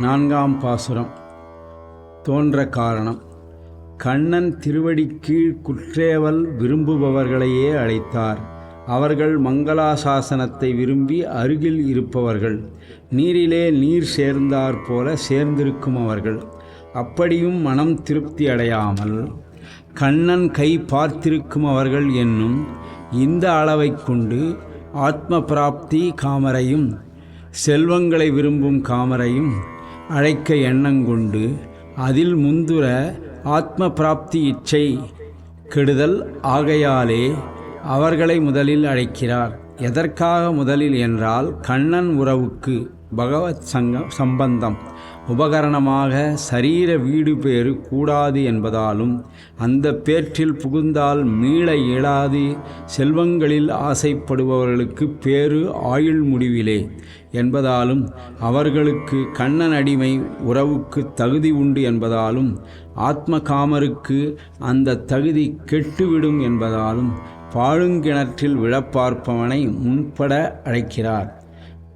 நான்காம் பாசுரம். தோன்ற காரணம். கண்ணன் திருவடி கீழ் குற்றேவல் விரும்புபவர்களையே அழைத்தார். அவர்கள் மங்களாசாசனத்தை விரும்பி அருகில் இருப்பவர்கள். நீரிலே நீர் சேர்ந்தார் போல சேர்ந்திருக்கும் அவர்கள். அப்படியும் மனம் திருப்தி அடையாமல் கண்ணன் கை பார்த்திருக்கும் அவர்கள் என்னும் இந்த அளவைக் கொண்டு ஆத்ம பிராப்தி காமரையும் செல்வங்களை விரும்பும் காமரையும் அழைக்க எண்ணங்கொண்டு அதில் முந்துர ஆத்ம பிராப்தி இச்சை கெடுதல் ஆகையாலே அவர்களை முதலில் அழைக்கிறார். எதற்காக முதலில் என்றால் கண்ணன் உறவுக்கு பகவத் சங்க சம்பந்தம். உபகரணமாக சரீர வீடு பேறு கூடாது என்பதாலும் அந்த பேற்றில் புகுந்தால் மீள இயலாது செல்வங்களில் ஆசைப்படுபவர்களுக்கு பேறு ஆயுள் முடிவிலே என்பதாலும் அவர்களுக்கு கண்ணன் அடிமை உறவுக்கு தகுதி உண்டு என்பதாலும் ஆத்ம காமருக்கு அந்த தகுதி கெட்டுவிடும் என்பதாலும் பாழுங்கிணற்றில் விழப்பார்ப்பவனை முன்பட அழைக்கிறார்.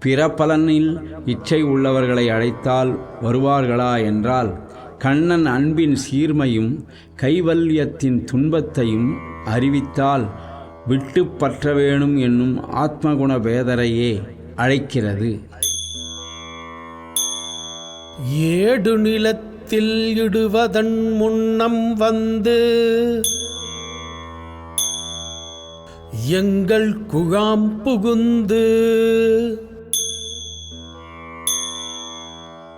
பிற பலனில் இச்சை உள்ளவர்களை அழைத்தால் வருவார்களா என்றால் கண்ணன் அன்பின் சீர்மையும் கைவல்யத்தின் துன்பத்தையும் அறிவித்தால் விட்டு பற்ற வேணும் என்னும் ஆத்மகுண வேதரையே அழைக்கிறது. ஏடு நிலத்தில் இடுவதன் முன்னம் வந்து எங்கள் குகாம் புகுந்து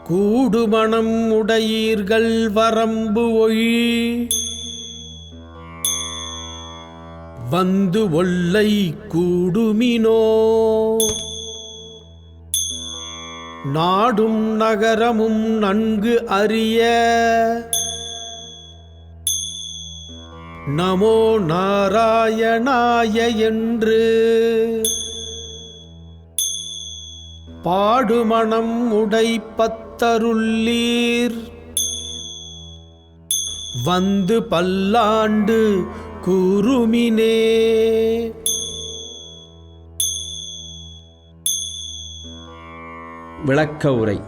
கூடுமணம் உடையீர்கள் வரம்பு ஒழி. வந்து ஒல்லை கூடுமினோ. நாடும் நகரமும் நன்கு அறிய. நமோ நாராயணாய என்று. பாடுமணம் உடை பத்தருள்ளீர். வந்து பல்லாண்டு குருமினே விளக்க உரை.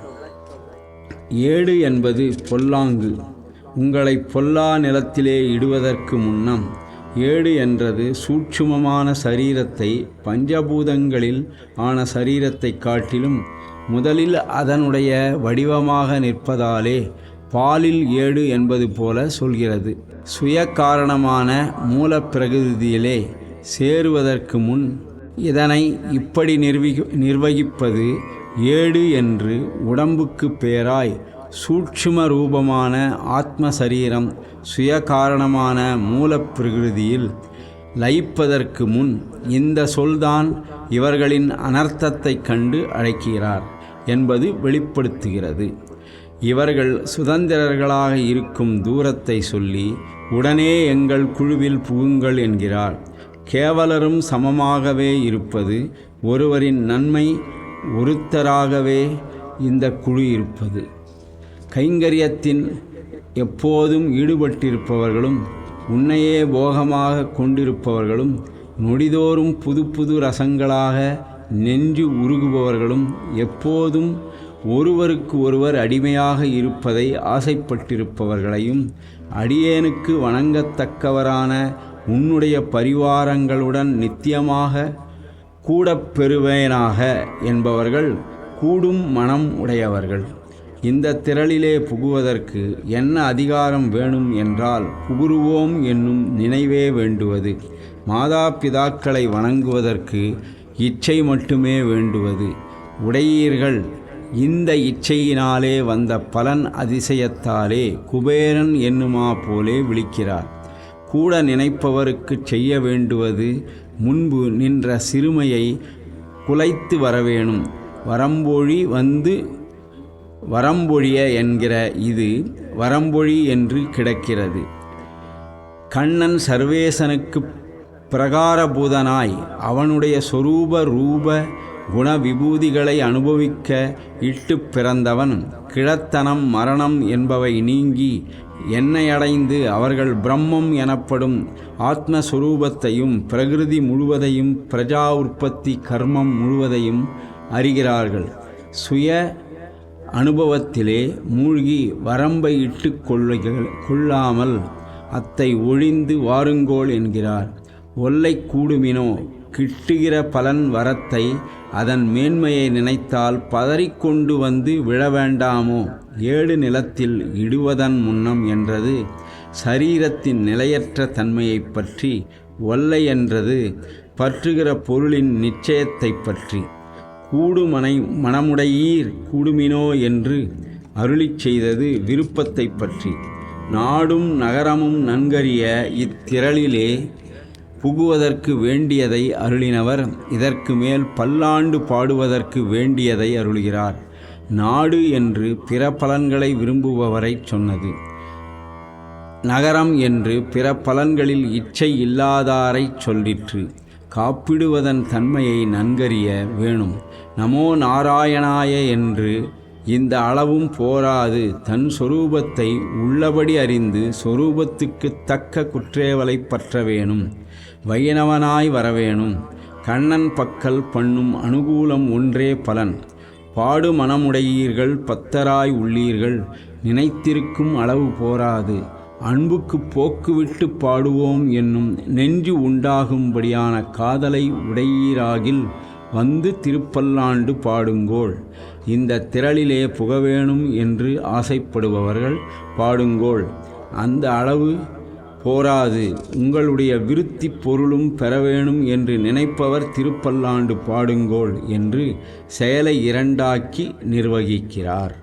ஏடு என்பது பொல்லாங்கு. உங்களை பொல்லா நிலத்திலே இடுவதற்கு முன்னம் ஏடு என்றது சூட்சுமமான சரீரத்தை பஞ்சபூதங்களில் ஆன சரீரத்தை காட்டிலும் முதலில் அதனுடைய வடிவமாக நிற்பதாலே பாலில் ஏடு என்பது போல சொல்கிறது. சுய காரணமான மூலப்பிரகிருதியிலே சேருவதற்கு முன் இதனை இப்படி நிர்வி நிர்வகிப்பது ஏடு என்று உடம்புக்கு பேராய் சூட்சும ரூபமான ஆத்ம சரீரம் சுயகாரணமான மூலப்பிரகிருதியில் லயிப்பதற்கு முன் இந்த சொல்தான் இவர்களின் அனர்த்தத்தைக் கண்டு அழைக்கிறார் என்பது வெளிப்படுத்துகிறது. இவர்கள் சுதந்திரர்களாக இருக்கும் தூரத்தை சொல்லி உடனே எங்கள் குழுவில் புகுங்கள் என்கிறார். கேவலரும் சமமாகவே இருப்பது ஒருவரின் நன்மை ஒருத்தராகவே இந்த குழு இருப்பது. கைங்கரியத்தின் எப்போதும் ஈடுபட்டிருப்பவர்களும் உன்னையே போகமாக கொண்டிருப்பவர்களும் நொடிதோறும் புது புது ரசங்களாக நெஞ்சு உருகுபவர்களும் எப்போதும் ஒருவருக்கு ஒருவர் அடிமையாக இருப்பதை ஆசைப்பட்டிருப்பவர்களையும் அடியேனுக்கு வணங்கத்தக்கவரான உன்னுடைய பரிவாரங்களுடன் நித்தியமாக கூடப் பெறுவேனாக என்பவர்கள் கூடும் மனம் உடையவர்கள். இந்த திரளிலே புகுவதற்கு என்ன அதிகாரம் வேணும் என்றால் புகுருவோம் என்னும் நினைவே வேண்டுவது. மாதா பிதாக்களை வணங்குவதற்கு இச்சை மட்டுமே வேண்டுவது. உடையீர்கள் இந்த இச்சையினாலே வந்த பலன் அதிசயத்தாலே குபேரன் என்னுமா போலே விழிக்கிறார். கூட நினைப்பவருக்குச் செய்ய வேண்டுவது முன்பு நின்ற சிறுமையை குலைத்து வரவேணும். வரம்போழி வந்து வரம்பொழிய என்கிற இது வரம்பொழி என்று கிடக்கிறது. கண்ணன் சர்வேசனுக்கு பிரகாரபூதனாய் அவனுடைய சொரூப ரூப குண விபூதிகளை அனுபவிக்க இட்டு பிறந்தவன் கிழத்தனம் மரணம் என்பவை நீங்கி என்னை அடைந்து அவர்கள் பிரம்மம் எனப்படும் ஆத்மஸ்வரூபத்தையும் பிரகிருதி முழுவதையும் பிரஜா உற்பத்தி கர்மம் முழுவதையும் அறிகிறார்கள். சுய அனுபவத்திலே மூழ்கி வரம்பை இட்டு கொள்ளாமல் அத்தை ஒழிந்து வாருங்கோள் என்கிறார். ஒல்லை கூடுமினோ கிட்டுகிற பலன் வரத்தை அதன் மேன்மையை நினைத்தால் பதறிக்கொண்டு வந்து விழ வேண்டாமோ? ஏடு நிலத்தில் இடுவதன் முன்னம் என்றது சரீரத்தின் நிலையற்ற தன்மையைப் பற்றி ஒல்லை என்றது பற்றுகிற பொருளின் நிச்சயத்தைப் பற்றி. கூடுமனை மனமுடையீர் கூடுமினோ என்று அருளிச் செய்தது விருப்பத்தைப் பற்றி. நாடும் நகரமும் நன்கறிய இத்திரளிலே புகுவதற்கு வேண்டியதை அருளினவர் இதற்கு மேல் பல்லாண்டு பாடுவதற்கு வேண்டியதை அருளுகிறார். நாடு என்று பிற பலன்களை விரும்புபவரைச் சொன்னது. நகரம் என்று பிற பலன்களில் இச்சை இல்லாதாரைச் சொல்லிற்று. காப்பிடுவதன் தன்மையை நன்கறிய வேணும். நமோ நாராயணாய என்று இந்த அளவும் போராது. தன் சொரூபத்தை உள்ளபடி அறிந்து சொரூபத்துக்கு தக்க குற்றேவலை பற்ற வேணும். வைணவனாய் வரவேணும் கண்ணன் பக்கல் பண்ணும் அனுகூலம் ஒன்றே பலன். பாடு மனமுடையீர்கள் பத்தராய் உள்ளீர்கள். நினைத்திருக்கும் அளவு போராது. அன்புக்கு போக்குவிட்டு பாடுவோம் என்னும் நெஞ்சு உண்டாகும்படியான காதலை உடையீராகில் வந்து திருப்பல்லாண்டு பாடுங்கோள். இந்த திரளிலே புகவேணும் என்று ஆசைப்படுபவர்கள் பாடுங்கோள். அந்த அளவு போராது. உங்களுடைய விருத்தி பொருளும் பெறவேணும் என்று நினைப்பவர் திருப்பல்லாண்டு பாடுங்கோள் என்று செயலை இரண்டாக்கி நிர்வகிக்கிறார்.